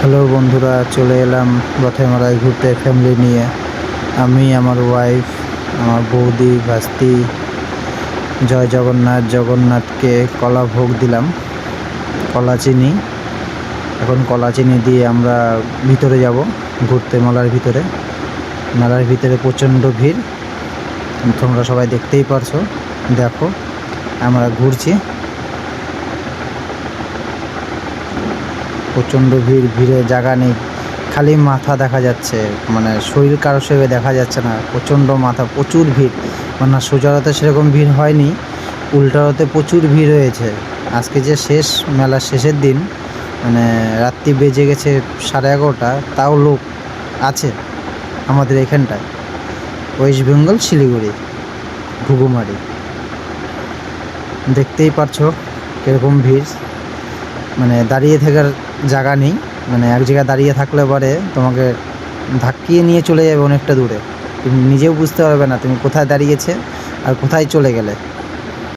Hello বন্ধুরা, চলে এলাম রথেমেলায় ঘুরতে ফ্যামিলি নিয়ে। আমি, আমার ওয়াইফ আমার বৌদি, ভাস্তি, জয় জগন্নাথ, জগন্নাথকে কলা ভোগ দিলাম, কলা চিনি। এখন কলা চিনি দিয়ে আমরা ভিতরে যাব, ঘুরতে, মেলার ভিতরে। মেলার ভিতরে প্রচণ্ড ভিড়। তোমরা সবাই দেখতেই পারছ। দেখো, আমরা ঘুরছি। প্রচণ্ড ভিড়, ভিড়ে জায়গা নেই। খালি মাথা দেখা যাচ্ছে। মানে শরীর কারও সেভাবে দেখা যাচ্ছে না। প্রচণ্ড মাথা, প্রচুর ভিড়। মানে সোজারতে সেরকম ভিড় হয়নি। উল্টারতে প্রচুর ভিড় হয়েছে আজকে যে শেষ মেলার শেষের দিন মানে রাত্রি বেজে গেছে সাড়ে এগারোটা, তাও লোক আছে আমাদের এখানটায়। ওয়েস্ট বেঙ্গল, শিলিগুড়ি, ঘুঘুমারি। দেখতেই পারছ কীরকম ভিড়। মানে দাঁড়িয়ে থাকার জায়গা নেই। মানে এক জায়গায় দাঁড়িয়ে থাকলে পরে তোমাকে ধাক্কিয়ে নিয়ে চলে যাবে অনেকটা দূরে। তুমি নিজেও বুঝতে পারবে না তুমি কোথায় দাঁড়িয়েছে আর কোথায় চলে গেলে।